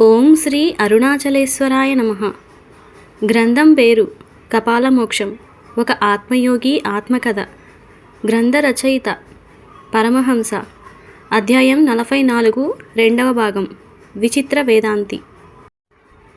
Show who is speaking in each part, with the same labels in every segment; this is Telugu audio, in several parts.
Speaker 1: ఓం శ్రీ అరుణాచలేశ్వరాయ నమ. గ్రంథం పేరు కపాలమోక్షం. ఒక ఆత్మయోగి ఆత్మకథ. గ్రంథ రచయిత పరమహంస. అధ్యాయం నలభై నాలుగు రెండవ భాగం. విచిత్ర వేదాంతి.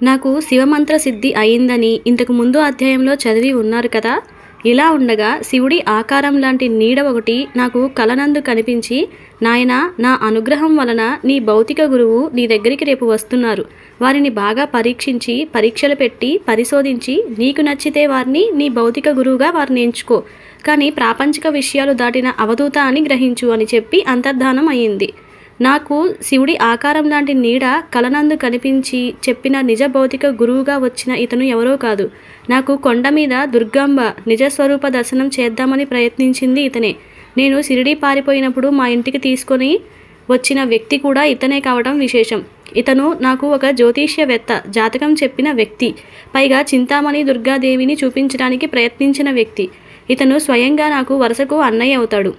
Speaker 1: నాకు శివమంత్ర సిద్ధి అయిందని ఇంతకు ముందు అధ్యాయంలో చదివి ఉన్నారు కదా? ఇలా ఉండగా శివుడి ఆకారం లాంటి నీడ ఒకటి నాకు కలనందు కనిపించి నాయన నా అనుగ్రహం వలన నీ భౌతిక గురువు నీ దగ్గరికి రేపు వస్తున్నారు. వారిని బాగా పరీక్షించి పరీక్షలు పెట్టి పరిశోధించి నీకు నచ్చితే వారిని నీ భౌతిక గురువుగా వారిని ఎంచుకో. కానీ ప్రాపంచిక విషయాలు దాటిన అవధూత అని గ్రహించు అని చెప్పి అంతర్ధానం అయ్యింది నాకు శివుడి ఆకారం లాంటి నీడ కలనందు కనిపించి చెప్పిన నిజ భౌతిక గురువుగా వచ్చిన ఇతను ఎవరో కాదు. నాకు కొండ మీద దుర్గాంబ నిజస్వరూప దర్శనం చేద్దామని ప్రయత్నించింది ఇతనే. నేను సిరిడి పారిపోయినప్పుడు మా ఇంటికి తీసుకొని వచ్చిన వ్యక్తి కూడా ఇతనే కావడం విశేషం. ఇతను నాకు ఒక జ్యోతిష్యవేత్త జాతకం చెప్పిన వ్యక్తి పైగా చింతామణి దుర్గాదేవిని చూపించడానికి ప్రయత్నించిన వ్యక్తి. ఇతను స్వయంగా నాకు వరుసకు అన్నయ్య అవుతాడు.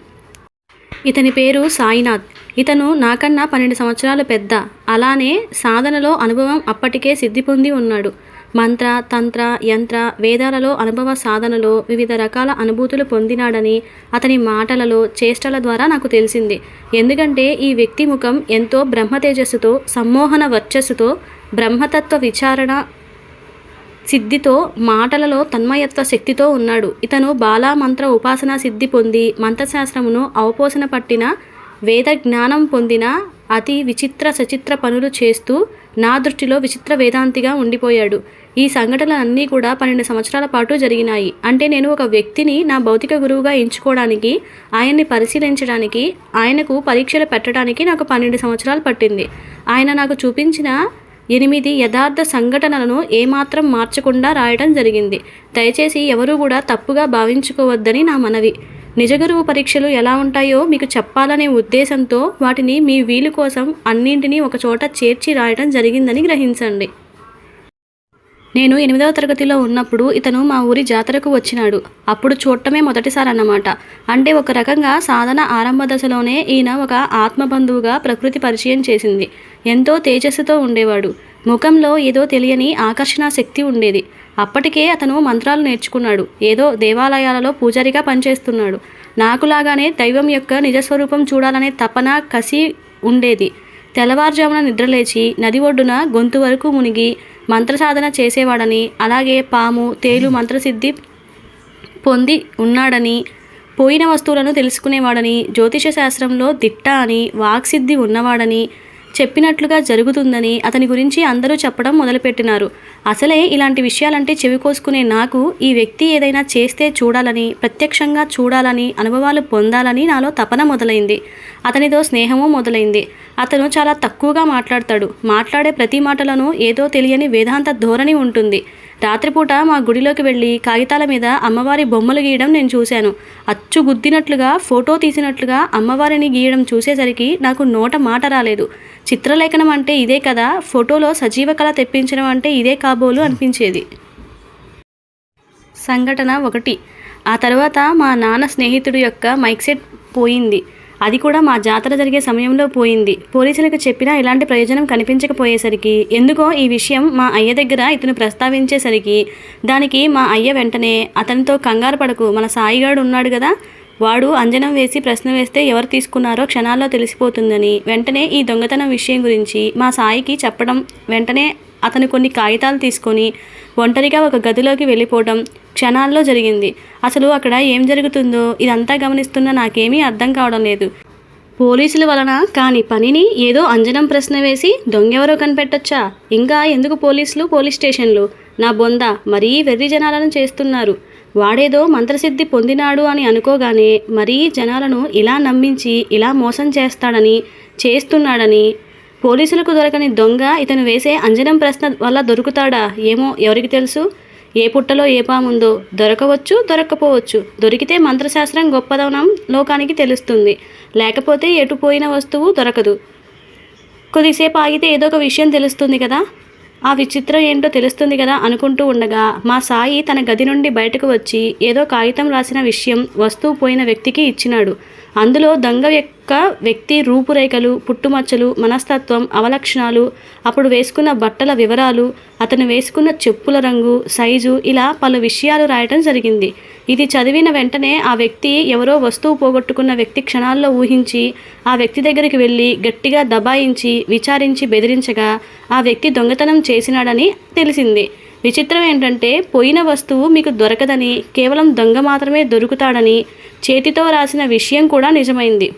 Speaker 1: ఇతని పేరు సాయినాథ్. ఇతను నాకన్నా పన్నెండు సంవత్సరాలు పెద్ద. అలానే సాధనలో అనుభవం అప్పటికే సిద్ధి పొంది ఉన్నాడు. మంత్ర తంత్ర యంత్ర వేదాలలో అనుభవ సాధనలో వివిధ రకాల అనుభూతులు పొందినాడని అతని మాటలలో చేష్టల ద్వారా నాకు తెలిసింది. ఎందుకంటే ఈ వ్యక్తి ముఖం ఎంతో బ్రహ్మ తేజస్సుతో సమ్మోహన వర్చస్సుతో బ్రహ్మతత్వ విచారణ సిద్ధితో మాటలలో తన్మయత్వ శక్తితో ఉన్నాడు. ఇతను బాలా మంత్ర ఉపాసన సిద్ధి పొంది మంత్రశాస్త్రమును అవపోసన పట్టిన వేద జ్ఞానం పొందిన అతి విచిత్ర సచిత్ర పనులు చేస్తూ నా దృష్టిలో విచిత్ర వేదాంతిగా ఉండిపోయాడు. ఈ సంఘటనలు అన్నీ కూడా పన్నెండు సంవత్సరాల పాటు జరిగినాయి. అంటే నేను ఒక వ్యక్తిని నా భౌతిక గురువుగా ఎంచుకోవడానికి ఆయన్ని పరిశీలించడానికి ఆయనకు పరీక్షలు పెట్టడానికి నాకు పన్నెండు సంవత్సరాలు పట్టింది. ఆయన నాకు చూపించిన ఎనిమిది యథార్థ సంఘటనలను ఏమాత్రం మార్చకుండా రాయడం జరిగింది. దయచేసి ఎవరూ కూడా తప్పుగా భావించుకోవద్దని నా మనవి. నిజగురువు పరీక్షలు ఎలా ఉంటాయో మీకు చెప్పాలనే ఉద్దేశంతో వాటిని మీ వీలు కోసం అన్నింటినీ ఒకచోట చేర్చి రాయడం జరిగిందని గ్రహించండి. నేను ఎనిమిదవ తరగతిలో ఉన్నప్పుడు ఇతను మా ఊరి జాతరకు వచ్చినాడు. అప్పుడు చూడటమే మొదటిసారి అన్నమాట అంటే ఒక రకంగా సాధన ఆరంభ దశలోనే ఈయన ఒక ఆత్మబంధువుగా ప్రకృతి పరిచయం చేసింది. ఎంతో తేజస్సుతో ఉండేవాడు. ముఖంలో ఏదో తెలియని ఆకర్షణ శక్తి ఉండేది. అప్పటికే అతను మంత్రాలు నేర్చుకున్నాడు. ఏదో దేవాలయాలలో పూజారిగా పనిచేస్తున్నాడు. నాకులాగానే దైవం యొక్క నిజస్వరూపం చూడాలనే తపన కసి ఉండేది. తెల్లవారుజామున నిద్రలేచి నది ఒడ్డున గొంతు వరకు మునిగి మంత్రసాధన చేసేవాడని అలాగే పాము తేలు మంత్రసిద్ధి పొంది ఉన్నాడని పోయిన వస్తువులను తెలుసుకునేవాడని జ్యోతిష శాస్త్రంలో దిట్ట అని వాక్సిద్ధి ఉన్నవాడని చెప్పినట్లుగా జరుగుతుందని అతని గురించి అందరూ చెప్పడం మొదలుపెట్టినారు. అసలే ఇలాంటి విషయాలంటే చెవికోసుకునే నాకు ఈ వ్యక్తి ఏదైనా చేస్తే చూడాలని ప్రత్యక్షంగా చూడాలని అనుభవాలు పొందాలని నాలో తపన మొదలైంది. అతనితో స్నేహము మొదలైంది. అతను చాలా తక్కువగా మాట్లాడతాడు. మాట్లాడే ప్రతి మాటలను ఏదో తెలియని వేదాంత ధోరణి ఉంటుంది. రాత్రిపూట మా గుడిలోకి వెళ్ళి కాగితాల మీద అమ్మవారి బొమ్మలు గీయడం నేను చూశాను. అచ్చు గుద్దినట్లుగా ఫోటో తీసినట్లుగా అమ్మవారిని గీయడం చూసేసరికి నాకు నోట మాట రాలేదు. చిత్రలేఖనం అంటే ఇదే కదా. ఫోటోలో సజీవ కళ తెప్పించడం అంటే ఇదే కాబోలు అనిపించేది. సంఘటన ఒకటి. ఆ తర్వాత మా నాన్న స్నేహితుడు యొక్క మైక్ సెట్ పోయింది. అది కూడా మా జాతర జరిగే సమయంలో పోయింది. పోలీసులకు చెప్పినా ఎలాంటి ప్రయోజనం కనిపించకపోయేసరికి ఎందుకో ఈ విషయం మా అయ్య దగ్గర ఇతను ప్రస్తావించేసరికి దానికి మా అయ్య వెంటనే అతనితో కంగారు పడకు మన సాయిగాడు ఉన్నాడు కదా వాడు అంజనం వేసి ప్రశ్న వేస్తే ఎవరు తీసుకున్నారో క్షణాల్లో తెలిసిపోతుందని. వెంటనే ఈ దొంగతనం విషయం గురించి మా సాయికి చెప్పడం వెంటనే అతను కొన్ని కాగితాలు తీసుకొని ఒంటరిగా ఒక గదిలోకి వెళ్ళిపోవడం క్షణాల్లో జరిగింది. అసలు అక్కడ ఏం జరుగుతుందో ఇదంతా గమనిస్తున్న నాకేమీ అర్థం కావడం లేదు. పోలీసుల వలన కాని పనిని ఏదో అంజనం ప్రశ్న వేసి దొంగెవరో కనిపెట్టొచ్చా? ఇంకా ఎందుకు పోలీసులు పోలీస్ స్టేషన్లు? నా బొంద మరీ వెర్రి జనాలను చేస్తున్నారు. వాడేదో మంత్రసిద్ధి పొందినాడు అని అనుకోగానే మరీ జనాలను ఇలా నమ్మించి ఇలా మోసం చేస్తాడని చేస్తున్నాడని పోలీసులకు దొరకని దొంగ ఇతను వేసే అంజనం ప్రశ్న వల్ల దొరుకుతాడా? ఏమో ఎవరికి తెలుసు? ఏ పుట్టలో ఏ పాముందో దొరకవచ్చు దొరక్కపోవచ్చు. దొరికితే మంత్రశాస్త్రం గొప్పదనం లోకానికి తెలుస్తుంది. లేకపోతే ఎటు పోయిన వస్తువు దొరకదు. కొద్దిసేపు ఆగితే ఏదో ఒక విషయం తెలుస్తుంది కదా? ఆ విచిత్రం ఏంటో తెలుస్తుంది కదా అనుకుంటూ ఉండగా మా సాయి తన గది నుండి బయటకు వచ్చి ఏదో కాగితం రాసిన విషయం వస్తువు పోయిన వ్యక్తికి ఇచ్చినాడు. అందులో దొంగ యొక్క వ్యక్తి రూపురేఖలు పుట్టుమచ్చలు మనస్తత్వం అవలక్షణాలు అప్పుడు వేసుకున్న బట్టల వివరాలు అతను వేసుకున్న చెప్పుల రంగు సైజు ఇలా పలు విషయాలు రాయటం జరిగింది. ఇది చదివిన వెంటనే ఆ వ్యక్తి ఎవరో వస్తువు పోగొట్టుకున్న వ్యక్తి క్షణాల్లో ఊహించి ఆ వ్యక్తి దగ్గరికి వెళ్ళి గట్టిగా దబాయించి విచారించి బెదిరించగా ఆ వ్యక్తి దొంగతనం చేసినాడని తెలిసింది. విచిత్రం ఏంటంటే పోయిన వస్తువు మీకు దొరకదని కేవలం దొంగ మాత్రమే దొరుకుతాడని చేతితో రాసిన విషయం కూడా నిజమైంది.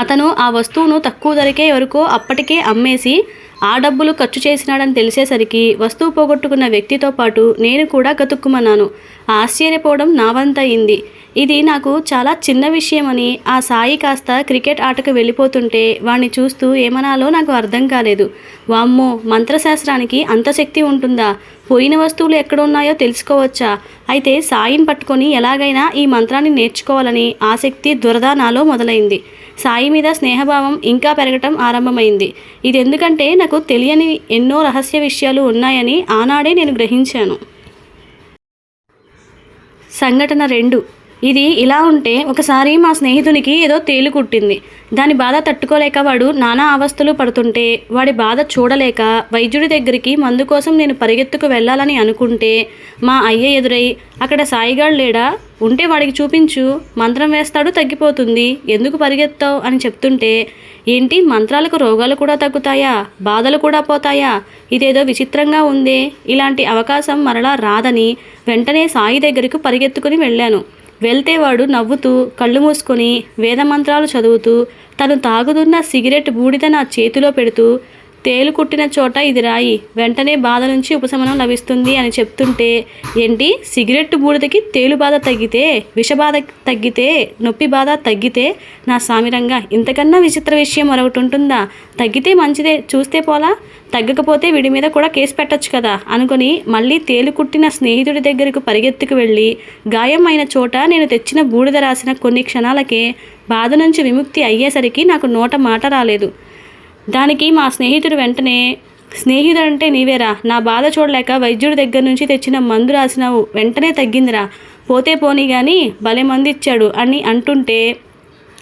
Speaker 1: అతను ఆ వస్తువును తక్కువ ధరకే ఎవరికో అప్పటికే అమ్మేసి ఆ డబ్బులు ఖర్చు చేసినాడని తెలిసేసరికి వస్తువు పోగొట్టుకున్న వ్యక్తితో పాటు నేను కూడా గతుక్కుమన్నాను. ఆశ్చర్యపోవడం నా అయింది. ఇది నాకు చాలా చిన్న విషయమని ఆ సాయి కాస్త క్రికెట్ ఆటకు వెళ్ళిపోతుంటే వాణ్ణి చూస్తూ ఏమనాలో నాకు అర్థం కాలేదు. వామ్మో మంత్రశాస్త్రానికి అంత శక్తి ఉంటుందా? పోయిన వస్తువులు ఎక్కడున్నాయో తెలుసుకోవచ్చా? అయితే సాయిని పట్టుకొని ఎలాగైనా ఈ మంత్రాన్ని నేర్చుకోవాలని ఆసక్తి దురద నాలో మొదలైంది. సాయి మీద స్నేహభావం ఇంకా పెరగటం ఆరంభమైంది. ఇది ఎందుకంటే నాకు తెలియని ఎన్నో రహస్య విషయాలు ఉన్నాయని ఆనాడే నేను గ్రహించాను. సంఘటన రెండు. ఇది ఇలా ఉంటే ఒకసారి మా స్నేహితునికి ఏదో తేలు కుట్టింది. దాని బాధ తట్టుకోలేక వాడు నానా అవస్థలు పడుతుంటే వాడి బాధ చూడలేక వైద్యుడి దగ్గరికి మందు కోసం నేను పరిగెత్తుకు వెళ్ళాలని అనుకుంటే మా అయ్య ఎదురై అక్కడ సాయిగాడు లేడా? ఉంటే వాడికి చూపించు. మంత్రం వేస్తాడు తగ్గిపోతుంది. ఎందుకు పరిగెత్తావు? అని చెప్తుంటే ఏంటి మంత్రాలకు రోగాలు కూడా తగ్గుతాయా? బాధలు కూడా పోతాయా? ఇదేదో విచిత్రంగా ఉందే. ఇలాంటి అవకాశం మరలా రాదని వెంటనే సాయి దగ్గరకు పరిగెత్తుకుని వెళ్ళాను. వెళ్తే వాడు నవ్వుతూ కళ్ళు మూసుకొని వేదమంత్రాలు చదువుతూ తను తాగుతున్న సిగరెట్ బూడిద నా చేతిలో పెడుతూ తేలు కుట్టిన చోట ఇది రాయి. వెంటనే బాధ నుంచి ఉపశమనం లభిస్తుంది అని చెప్తుంటే ఏంటి? సిగరెట్ బూడిదకి తేలు బాధ తగ్గితే విషబాధ తగ్గితే నొప్పి బాధ తగ్గితే నా సామిరంగా ఇంతకన్నా విచిత్ర విషయం మరొకటి ఉంటుందా? తగ్గితే మంచిదే చూస్తే పోలా? తగ్గకపోతే వీడి మీద కూడా కేసు పెట్టచ్చు కదా? అనుకుని మళ్ళీ తేలు కుట్టిన స్నేహితుడి దగ్గరకు పరిగెత్తుకు వెళ్ళి గాయం అయిన చోట నేను తెచ్చిన బూడిద రాసిన కొన్ని క్షణాలకే బాధ నుంచి విముక్తి అయ్యేసరికి నాకు నోట మాట రాలేదు. దానికి మా స్నేహితుడు వెంటనే స్నేహితుడు అంటే నీవేరా? నా బాధ చూడలేక వైద్యుడి దగ్గర నుంచి తెచ్చిన మందు రాసినావు. వెంటనే తగ్గిందిరా. పోతే పోనీ కానీ భలే మంది ఇచ్చాడు అని అంటుంటే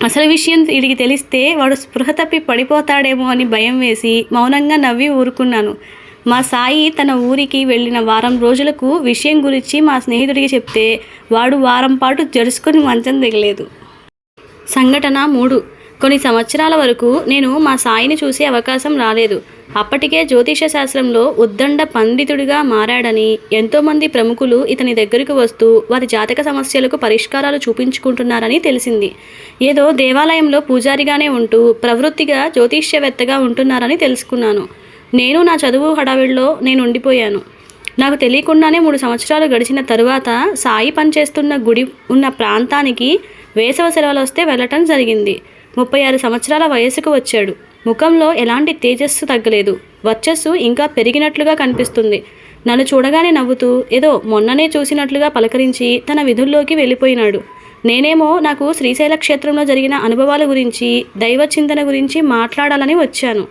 Speaker 1: అసలు విషయం వీడికి తెలిస్తే వాడు స్పృహ తప్పి పడిపోతాడేమో అని భయం వేసి మౌనంగా నవ్వి ఊరుకున్నాను. మా సాయి తన ఊరికి వెళ్ళిన వారం రోజులకు విషయం గురించి మా స్నేహితుడికి చెప్తే వాడు వారం పాటు జరుసుకొని మంచం దిగలేదు. సంఘటన మూడు. కొన్ని సంవత్సరాల వరకు నేను మా సాయిని చూసే అవకాశం రాలేదు. అప్పటికే జ్యోతిష శాస్త్రంలో ఉద్దండ పండితుడిగా మారాడని ఎంతోమంది ప్రముఖులు ఇతని దగ్గరకు వస్తూ వారి జాతక సమస్యలకు పరిష్కారాలు చూపించుకుంటున్నారని తెలిసింది. ఏదో దేవాలయంలో పూజారిగానే ఉంటూ ప్రవృత్తిగా జ్యోతిష్యవేత్తగా ఉంటున్నారని తెలుసుకున్నాను. నేను నా చదువు హడావిడిలో నేను ఉండిపోయాను. నాకు తెలియకుండానే మూడు సంవత్సరాలు గడిచిన తరువాత సాయి పనిచేస్తున్న గుడి ఉన్న ప్రాంతానికి వేసవ సెలవులు వస్తే వెళ్ళటం జరిగింది. ముప్పై ఆరు సంవత్సరాల వయసుకు వచ్చాడు. ముఖంలో ఎలాంటి తేజస్సు తగ్గలేదు. వర్చస్సు ఇంకా పెరిగినట్లుగా కనిపిస్తుంది. నన్ను చూడగానే నవ్వుతూ ఏదో మొన్ననే చూసినట్లుగా పలకరించి తన విధుల్లోకి వెళ్ళిపోయినాడు. నేనేమో నాకు శ్రీశైల క్షేత్రంలో జరిగిన అనుభవాల గురించి దైవ చింతన గురించి మాట్లాడాలని వచ్చాను.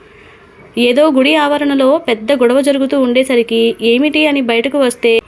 Speaker 1: ఏదో గుడి ఆవరణలో పెద్ద గొడవ జరుగుతూ ఉండేసరికి ఏమిటి అని బయటకు వస్తే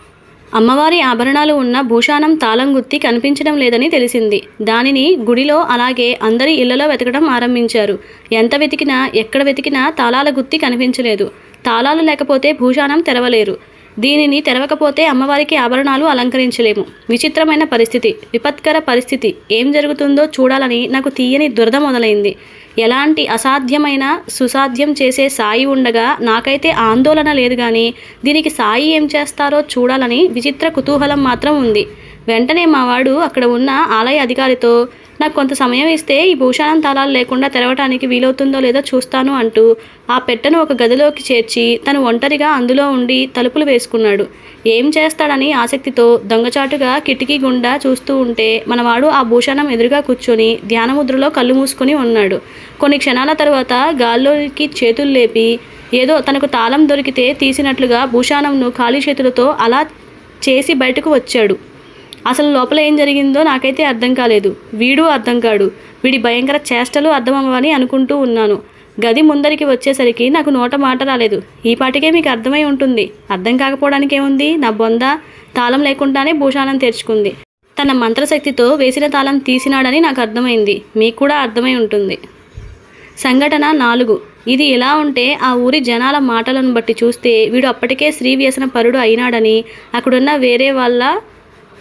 Speaker 1: అమ్మవారి ఆభరణాలు ఉన్న భూషాణం తాళం గుత్తి కనిపించడం లేదని తెలిసింది. దానిని గుడిలో అలాగే అందరి ఇళ్ళలో వెతకడం ఆరంభించారు. ఎంత వెతికినా ఎక్కడ వెతికినా తాళాల గుత్తి కనిపించలేదు. తాళాలు లేకపోతే భూషాణం తెరవలేరు. దీనిని తెరవకపోతే అమ్మవారికి ఆభరణాలు అలంకరించలేము. విచిత్రమైన పరిస్థితి విపత్కర పరిస్థితి. ఏం జరుగుతుందో చూడాలని నాకు తీయని దురద మొదలైంది. ఎలాంటి అసాధ్యమైన సుసాధ్యం చేసే సాయి ఉండగా నాకైతే ఆందోళన లేదు కానీ దీనికి సాయి ఏం చేస్తారో చూడాలని విచిత్ర కుతూహలం మాత్రం ఉంది. వెంటనే మావాడు అక్కడ ఉన్న ఆలయ అధికారితో నాకు కొంత సమయం ఇస్తే ఈ భూషణం తాళాలు లేకుండా తెరవటానికి వీలవుతుందో లేదో చూస్తాను అంటూ ఆ పెట్టెను ఒక గదిలోకి చేర్చి తను ఒంటరిగా అందులో ఉండి తలుపులు వేసుకున్నాడు. ఏం చేస్తాడని ఆసక్తితో దొంగచాటుగా కిటికీ గుండా చూస్తూ ఉంటే మనవాడు ఆ భూషణం ఎదురుగా కూర్చొని ధ్యానముద్రలో కళ్ళు మూసుకొని ఉన్నాడు. కొన్ని క్షణాల తర్వాత గాల్లోకి చేతులు లేపి ఏదో తనకు తాళం దొరికితే తీసినట్లుగా భూషాణంను ఖాళీ చేతులతో అలా చేసి బయటకు వచ్చాడు. అసలు లోపల ఏం జరిగిందో నాకైతే అర్థం కాలేదు. వీడు అర్థం కాడు. వీడి భయంకర చేష్టలు అర్థమవ్వని అనుకుంటూ ఉన్నాను. గది ముందరికి వచ్చేసరికి నాకు నోట మాట రాలేదు. ఈ పాటికే మీకు అర్థమై ఉంటుంది. అర్థం కాకపోవడానికి ఏముంది? నా బొంద తాళం లేకుండానే భూషాణం తెరుచుకుంది. తన మంత్రశక్తితో వేసిన తాళం తీసినాడని నాకు అర్థమైంది. మీకు కూడా అర్థమై ఉంటుంది. సంఘటన నాలుగు. ఇది ఎలా ఉంటే ఆ ఊరి జనాల మాటలను బట్టి చూస్తే వీడు అప్పటికే స్త్రీ వ్యసన పరుడు అయినాడని అక్కడున్న వేరే వాళ్ళ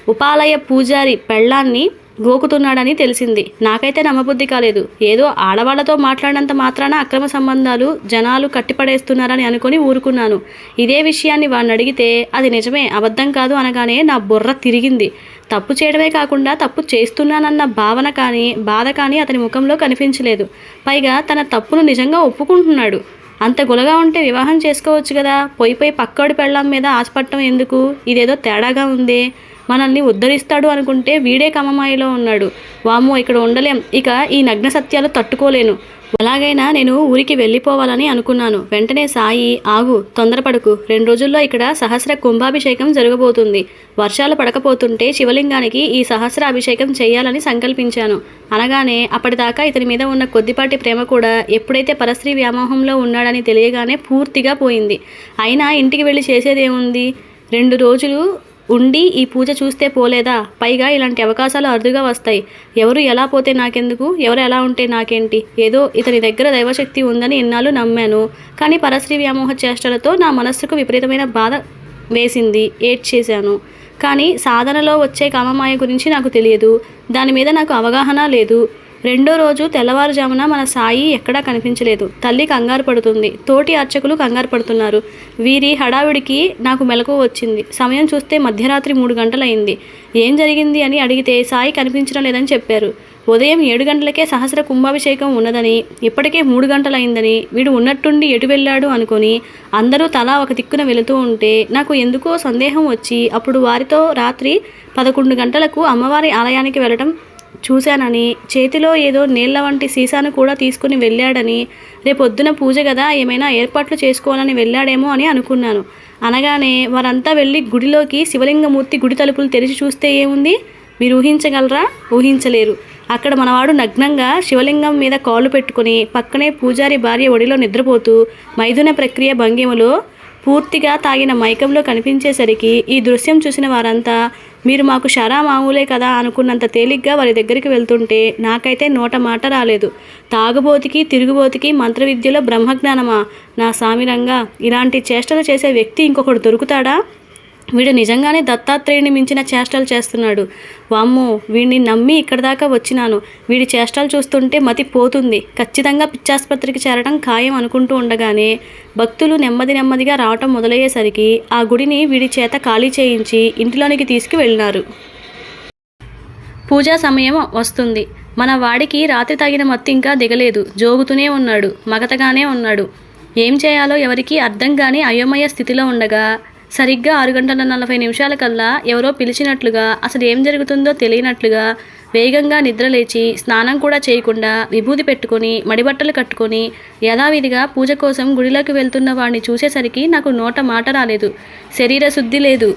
Speaker 1: ఉపాలయ పూజారి పెళ్ళాన్ని గోకుతున్నాడని తెలిసింది. నాకైతే నమ్మబుద్ధి కాలేదు. ఏదో ఆడవాళ్ళతో మాట్లాడినంత మాత్రాన అక్రమ సంబంధాలు జనాలు కట్టిపడేస్తున్నారని అనుకుని ఊరుకున్నాను. ఇదే విషయాన్ని వాడిని అడిగితే అది నిజమే అబద్ధం కాదు అనగానే నా బుర్ర తిరిగింది. తప్పు చేయడమే కాకుండా తప్పు చేస్తున్నానన్న భావన కానీ బాధ కానీ అతని ముఖంలో కనిపించలేదు. పైగా తన తప్పును నిజంగా ఒప్పుకుంటున్నాడు. అంత గులగా ఉంటే వివాహం చేసుకోవచ్చు కదా? పోయి పోయి పక్కోడి పెళ్ళాం మీద ఆశపడటం ఎందుకు? ఇదేదో తేడాగా ఉందే. మనల్ని ఉద్ధరిస్తాడు అనుకుంటే వీడే కమమాయిలో ఉన్నాడు. వాము ఇక్కడ ఉండలేం. ఇక ఈ నగ్న సత్యాలు తట్టుకోలేను. ఎలాగైనా నేను ఊరికి వెళ్ళిపోవాలని అనుకున్నాను. వెంటనే సాయి ఆగు తొందరపడకు. రెండు రోజుల్లో ఇక్కడ సహస్ర కుంభాభిషేకం జరగబోతుంది. వర్షాలు పడకపోతుంటే శివలింగానికి ఈ సహస్ర అభిషేకం చేయాలని సంకల్పించాను. అనగానే అప్పటిదాకా ఇతని మీద ఉన్న కొద్దిపాటి ప్రేమ కూడా ఎప్పుడైతే పరస్త్రీ వ్యామోహంలో ఉన్నాడని తెలియగానే పూర్తిగా పోయింది. అయినా ఇంటికి వెళ్ళి చేసేదేముంది? రెండు రోజులు ఉండి ఈ పూజ చూస్తే పోలేదా? పైగా ఇలాంటి అవకాశాలు అరుదుగా వస్తాయి. ఎవరు ఎలా పోతే నాకెందుకు? ఎవరు ఎలా ఉంటే నాకేంటి? ఏదో ఇతని దగ్గర దైవశక్తి ఉందని ఇన్నాళ్ళు నమ్మాను. కానీ పరశ్రీ వ్యామోహ చేష్టలతో నా మనస్సుకు విపరీతమైన బాధ వేసింది ఏడ్చేశాను. కానీ సాధనలో వచ్చే కామమాయ గురించి నాకు తెలియదు. దాని మీద నాకు అవగాహన లేదు. రెండో రోజు తెల్లవారుజామున మన సాయి ఎక్కడా కనిపించలేదు. తల్లి కంగారు పడుతుంది. తోటి అర్చకులు కంగారు పడుతున్నారు. వీరి హడావిడికి నాకు మెలకు వచ్చింది. సమయం చూస్తే మధ్యరాత్రి మూడు గంటలైంది ఏం జరిగింది అని అడిగితే సాయి కనిపించడం లేదని చెప్పారు. ఉదయం ఏడు గంటలకే సహస్ర కుంభాభిషేకం ఉన్నదని ఇప్పటికే మూడు గంటలైందని వీడు ఉన్నట్టుండి ఎటు వెళ్ళాడు అనుకొని అందరూ తలా ఒక దిక్కున వెళుతూ ఉంటే నాకు ఎందుకో సందేహం వచ్చి అప్పుడు వారితో రాత్రి పదకొండు గంటలకు అమ్మవారి ఆలయానికి వెళ్ళటం చూశానని చేతిలో ఏదో నీళ్ళ వంటి సీసాను కూడా తీసుకుని వెళ్ళాడని రేపొద్దున పూజ కదా ఏమైనా ఏర్పాట్లు చేసుకోవాలని వెళ్ళాడేమో అని అనుకున్నాను. అనగానే వారంతా వెళ్ళి గుడిలోకి శివలింగమూర్తి గుడి తలుపులు తెరిచి చూస్తే ఏముంది? మీరు ఊహించగలరా ఊహించలేరు. అక్కడ మనవాడు నగ్నంగా శివలింగం మీద కాళ్ళు పెట్టుకుని పక్కనే పూజారి భార్య ఒడిలో నిద్రపోతూ మైథున ప్రక్రియ భంగిమలో పూర్తిగా తాగిన మైకంలో కనిపించేసరికి ఈ దృశ్యం చూసిన వారంతా మీరు మాకు షరా మామూలే కదా అనుకున్నంత తేలిగ్గా వారి దగ్గరికి వెళ్తుంటే నాకైతే నోట మాట రాలేదు. తాగుబోతికి తిరుగుబోతికి మంత్ర విద్యలో బ్రహ్మజ్ఞానమా? నా సామిరంగా ఇలాంటి చేష్టలు చేసే వ్యక్తి ఇంకొకడు దొరుకుతాడా? వీడు నిజంగానే దత్తాత్రేయుని మించిన చేష్టలు చేస్తున్నాడు. వామ్మో వీడిని నమ్మి ఇక్కడ దాకా వచ్చినాను. వీడి చేష్టలు చూస్తుంటే మతి పోతుంది. ఖచ్చితంగా పిచ్చాసుపత్రికి చేరడం ఖాయం అనుకుంటూ ఉండగానే భక్తులు నెమ్మది నెమ్మదిగా రావటం మొదలయ్యేసరికి ఆ గుడిని వీడి చేత ఖాళీ చేయించి ఇంటిలోనికి తీసుకువెళ్ళినారు. పూజా సమయం వస్తుంది. మన వాడికి రాత్రి తగిన మత్తు ఇంకా దిగలేదు. జోగుతూనే ఉన్నాడు. మగతగానే ఉన్నాడు. ఏం చేయాలో ఎవరికీ అర్థం కాని అయోమయ స్థితిలో ఉండగా సరిగ్గా ఆరు గంటల నలభై నిమిషాల కల్లా ఎవరో పిలిచినట్లుగా అసలు ఏం జరుగుతుందో తెలియనట్లుగా వేగంగా నిద్రలేచి స్నానం కూడా చేయకుండా విభూది పెట్టుకొని మడిబట్టలు కట్టుకొని యథావిధిగా పూజ కోసం గుడిలోకి వెళ్తున్న వాడిని చూసేసరికి నాకు నోట మాట రాలేదు. శరీర శుద్ధి లేదు.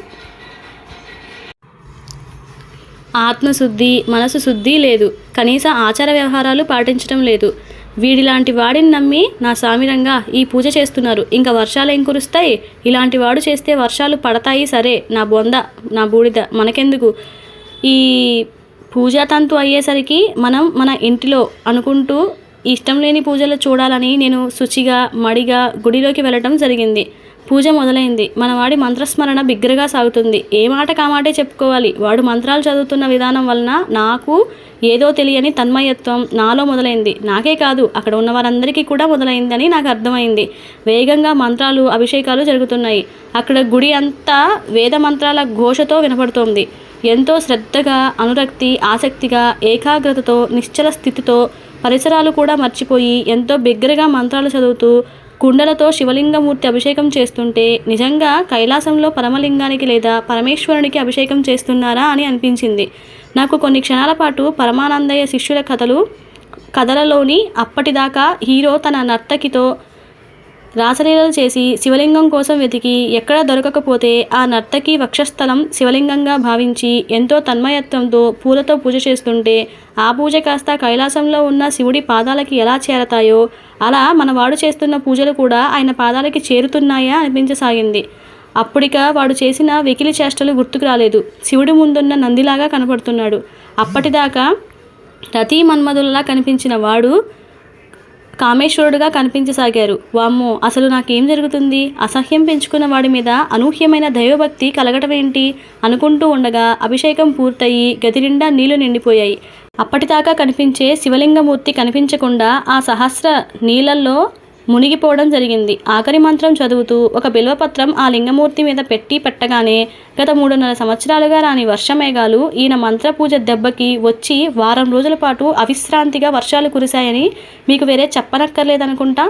Speaker 1: ఆత్మశుద్ధి మనసు శుద్ధి లేదు. కనీస ఆచార వ్యవహారాలు పాటించడం లేదు. వీడిలాంటి వాడిని నమ్మి నా సామిరంగా ఈ పూజ చేస్తున్నారు. ఇంకా వర్షాలు ఏం కురుస్తాయి? ఇలాంటి వాడు చేస్తే వర్షాలు పడతాయి సరే. నా బొంద నా బూడిద మనకెందుకు? ఈ పూజాతంతు అయ్యేసరికి మనం మన ఇంటిలో అనుకుంటూ ఇష్టం లేని పూజలు చూడాలని నేను శుచిగా మడిగా గుడిలోకి వెళ్ళటం జరిగింది. పూజ మొదలైంది. మన వాడి మంత్రస్మరణ బిగ్గరగా సాగుతుంది. ఏ మాట కామాటే చెప్పుకోవాలి? వాడు మంత్రాలు చదువుతున్న విధానం వలన నాకు ఏదో తెలియని తన్మయత్వం నాలో మొదలైంది. నాకే కాదు అక్కడ ఉన్న వారందరికీ కూడా మొదలైందని నాకు అర్థమైంది. వేగంగా మంత్రాలు అభిషేకాలు జరుగుతున్నాయి. అక్కడ గుడి అంతా వేద మంత్రాల ఘోషతో వినపడుతోంది. ఎంతో శ్రద్ధగా అనురక్తి ఆసక్తిగా ఏకాగ్రతతో నిశ్చల స్థితితో పరిసరాలు కూడా మర్చిపోయి ఎంతో బిగ్గరగా మంత్రాలు చదువుతూ కుండలతో శివలింగమూర్తి అభిషేకం చేస్తుంటే నిజంగా కైలాసంలో పరమలింగానికి లేదా పరమేశ్వరునికి అభిషేకం చేస్తున్నారా అని అనిపించింది. నాకు కొన్ని క్షణాల పాటు పరమానందయ్య శిష్యుల కథలు కథలలోని అప్పటిదాకా హీరో తన నర్తకితో రాసలీలలు చేసి శివలింగం కోసం వెతికి ఎక్కడ దొరకకపోతే ఆ నర్తకి వక్షస్థలం శివలింగంగా భావించి ఎంతో తన్మయత్వంతో పూలతో పూజ చేస్తుంటే ఆ పూజ కాస్త కైలాసంలో ఉన్న శివుడి పాదాలకి ఎలా చేరతాయో అలా మనవాడు చేస్తున్న పూజలు కూడా ఆయన పాదాలకి చేరుతున్నాయా అనిపించసాగింది. అప్పుడిక వాడు చేసిన వెకిలి చేష్టలు గుర్తుకు రాలేదు. శివుడి ముందున్న నందిలాగా కనపడుతున్నాడు. అప్పటిదాకా రతీ మన్మధులలా కనిపించిన వాడు కామేశ్వరుడుగా కనిపించసాగారు. వామ్మో అసలు నాకేం జరుగుతుంది? అసహ్యం పెంచుకున్న వాడి మీద అనూహ్యమైన దైవభక్తి కలగటమేంటి? అనుకుంటూ ఉండగా అభిషేకం పూర్తయి గది నిండా నీళ్ళు నిండిపోయాయి. అప్పటిదాకా కనిపించే శివలింగమూర్తి కనిపించకుండా ఆ సహస్ర నీళ్ళల్లో మునిగిపోవడం జరిగింది. ఆఖరి మంత్రం చదువుతూ ఒక బిల్వపత్రం ఆ లింగమూర్తి మీద పెట్టి పెట్టగానే గత మూడున్నర సంవత్సరాలుగా రాని వర్షమేఘాలు ఈయన మంత్రపూజ దెబ్బకి వచ్చి వారం రోజుల పాటు అవిశ్రాంతిగా వర్షాలు కురిశాయని మీకు వేరే చెప్పనక్కర్లేదనుకుంటా?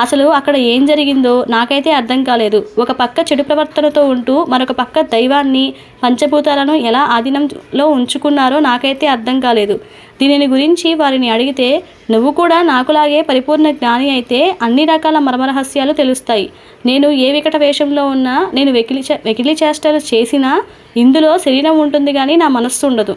Speaker 1: అసలు అక్కడ ఏం జరిగిందో నాకైతే అర్థం కాలేదు. ఒక పక్క చెడు ప్రవర్తనతో ఉంటూ మరొక పక్క దైవాన్ని పంచభూతాలను ఎలా ఆధీనంలో ఉంచుకున్నారో నాకైతే అర్థం కాలేదు. దీనిని గురించి వారిని అడిగితే నువ్వు కూడా నాకులాగే పరిపూర్ణ జ్ఞాని అయితే అన్ని రకాల మర్మరహస్యాలు తెలుస్తాయి. నేను ఏ వికట వేషంలో ఉన్నా నేను వెకిలి చే- వెకిలి చేష్టలు చేసినా ఇందులో శరీరం ఉంటుంది కానీ నా మనస్సు ఉండదు.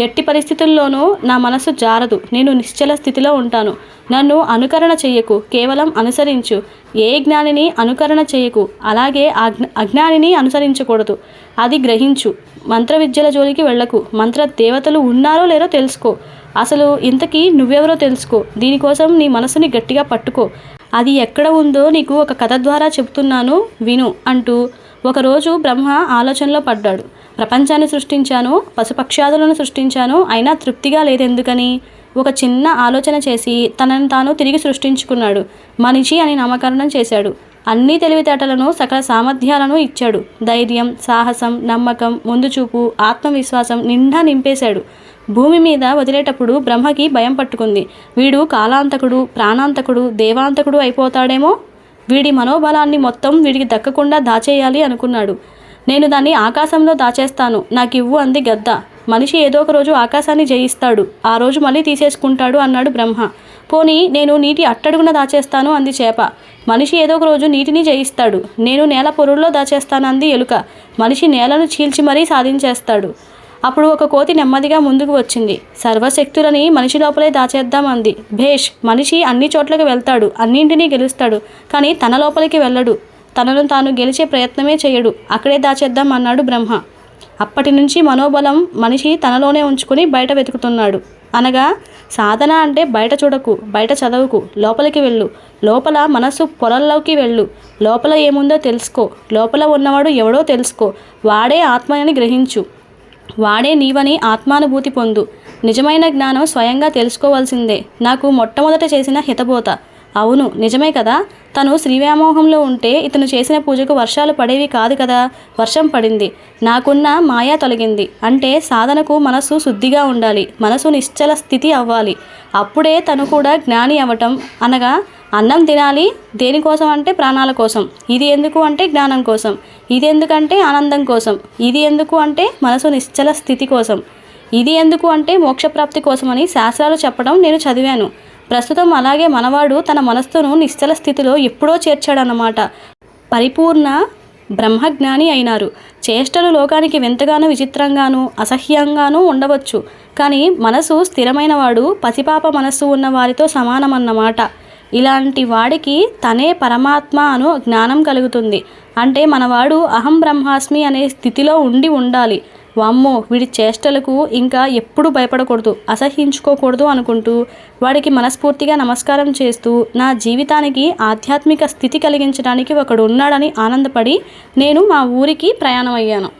Speaker 1: ఎట్టి పరిస్థితుల్లోనూ నా మనసు జారదు. నేను నిశ్చల స్థితిలో ఉంటాను. నన్ను అనుకరణ చెయ్యకు. కేవలం అనుసరించు. ఏ జ్ఞానిని అనుకరణ చేయకు అలాగే అజ్ఞానిని అనుసరించకూడదు. అది గ్రహించు. మంత్ర విద్యల జోలికి వెళ్ళకు. మంత్ర దేవతలు ఉన్నారో లేరో తెలుసుకో. అసలు ఇంతకీ నువ్వెవరో తెలుసుకో. దీనికోసం నీ మనసుని గట్టిగా పట్టుకో. అది ఎక్కడ ఉందో నీకు ఒక కథ ద్వారా చెప్తున్నాను. విను అంటూ ఒకరోజు బ్రహ్మ ఆలోచనలో పడ్డాడు. ప్రపంచాన్ని సృష్టించాను పశుపక్షాదులను సృష్టించాను అయినా తృప్తిగా లేదెందుకని? ఒక చిన్న ఆలోచన చేసి తనను తాను తిరిగి సృష్టించుకున్నాడు. మనిషి అని నామకరణం చేశాడు. అన్ని తెలివితేటలను సకల సామర్థ్యాలను ఇచ్చాడు. ధైర్యం సాహసం నమ్మకం ముందుచూపు ఆత్మవిశ్వాసం నిండా నింపేశాడు. భూమి మీద వదిలేటప్పుడు బ్రహ్మకి భయం పట్టుకుంది. వీడు కాలాంతకుడు ప్రాణాంతకుడు దేవాంతకుడు అయిపోతాడేమో? వీడి మనోబలాన్ని మొత్తం వీడికి దక్కకుండా దాచేయాలి అనుకున్నాడు. నేను దాన్ని ఆకాశంలో దాచేస్తాను. నాకు ఇవ్వు అంది గద్ద. మనిషి ఏదో ఒక రోజు ఆకాశాన్ని జయిస్తాడు. ఆ రోజు మళ్ళీ తీసేసుకుంటాడు అన్నాడు బ్రహ్మ. పోనీ నేను నీటి అట్టడుగున దాచేస్తాను అంది చేప. మనిషి ఏదో ఒక రోజు నీటిని జయిస్తాడు. నేను నేల పొరుల్లో దాచేస్తాను అంది ఎలుక. మనిషి నేలను చీల్చి మరీ సాధించేస్తాడు. అప్పుడు ఒక కోతి నెమ్మదిగా ముందుకు వచ్చింది. సర్వశక్తులని మనిషి లోపలే దాచేద్దామంది భేష్ మనిషి అన్ని చోట్లకు వెళ్తాడు అన్నింటినీ గెలుస్తాడు కానీ తన లోపలికి వెళ్ళడు. తనను తాను గెలిచే ప్రయత్నమే చేయడు. అక్కడే దాచేద్దాం అన్నాడు బ్రహ్మ. అప్పటి నుంచి మనోబలం మనిషి తనలోనే ఉంచుకుని బయట వెతుకుతున్నాడు. అనగా సాధన అంటే బయట చూడకు బయట చదవకు లోపలికి వెళ్ళు. లోపల మనసు పొరల్లోకి వెళ్ళు. లోపల ఏముందో తెలుసుకో. లోపల ఉన్నవాడు ఎవడో తెలుసుకో. వాడే ఆత్మయని గ్రహించు. వాడే నీవని ఆత్మానుభూతి పొందు. నిజమైన జ్ఞానం స్వయంగా తెలుసుకోవాల్సిందే. నాకు మొట్టమొదట చేసిన హితబోత. అవును నిజమే కదా. తను శ్రీవ్యామోహంలో ఉంటే ఇతను చేసిన పూజకు వర్షాలు పడేవి కాదు కదా. వర్షం పడింది. నాకున్న మాయా తొలగింది. అంటే సాధనకు మనసు శుద్ధిగా ఉండాలి. మనసు నిశ్చల స్థితి అవ్వాలి. అప్పుడే తను కూడా జ్ఞాని అవ్వటం అనగా అన్నం తినాలి దేనికోసం అంటే ప్రాణాల కోసం. ఇది ఎందుకు అంటే జ్ఞానం కోసం. ఇది ఎందుకంటే ఆనందం కోసం. ఇది ఎందుకు అంటే మనసు నిశ్చల స్థితి కోసం. ఇది ఎందుకు అంటే మోక్షప్రాప్తి కోసమని శాస్త్రాలు చెప్పడం నేను చదివాను. ప్రస్తుతం అలాగే మనవాడు తన మనస్సును నిశ్చల స్థితిలో ఎప్పుడో చేర్చాడన్నమాట. పరిపూర్ణ బ్రహ్మజ్ఞాని అయినారు. చేష్టలు లోకానికి వింతగానూ విచిత్రంగానూ అసహ్యంగానూ ఉండవచ్చు. కానీ మనసు స్థిరమైనవాడు పసిపాప మనస్సు ఉన్న వారితో సమానమన్నమాట. ఇలాంటి వాడికి తనే పరమాత్మ అను జ్ఞానం కలుగుతుంది. అంటే మనవాడు అహం బ్రహ్మాస్మి అనే స్థితిలో ఉండి ఉండాలి. వామ్మో వీడి చేష్టలకు ఇంకా ఎప్పుడు భయపడకూడదు అసహించుకోకూడదు అనుకుంటూ వాడికి మనస్ఫూర్తిగా నమస్కారం చేస్తూ నా జీవితానికి ఆధ్యాత్మిక స్థితి కలిగించడానికి ఒకడు ఉన్నాడని ఆనందపడి నేను మా ఊరికి ప్రయాణం అయ్యాను